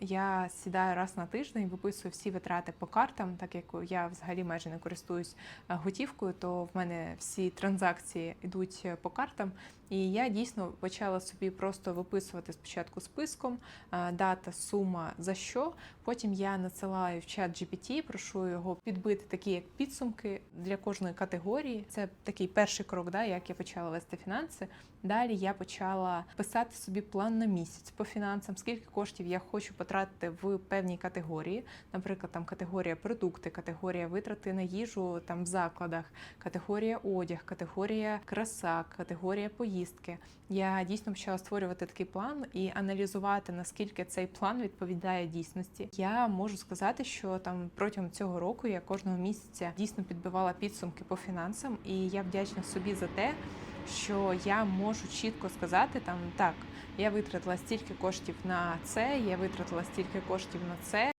я сідаю раз на тиждень, виписую всі витрати по картам, так як я взагалі майже не користуюсь е, готівкою, то в мене всі транзакції йдуть е, по картам. І я дійсно почала собі просто виписувати спочатку списком е, дата, сума за що. Потім я надсилаю в чат GPT, прошу його підбити такі як підсумки для кожної категорії. Це такий перший крок, да, як я почала вести фінанси. Далі я почала писати собі план на місяць по фінансам, скільки коштів я хочу потратити в певній категорії, наприклад, там категорія продукти, категорія витрати на їжу там в закладах, категорія одяг, категорія краса, категорія поїздки. Я дійсно почала створювати такий план і аналізувати наскільки цей план відповідає дійсності. Я можу сказати, що там протягом цього року я кожного місяця дійсно підбивала підсумки по фінансам, і я вдячна собі за те, що я можу чітко сказати там так, я витратила стільки коштів на це, я витратила стільки коштів на це.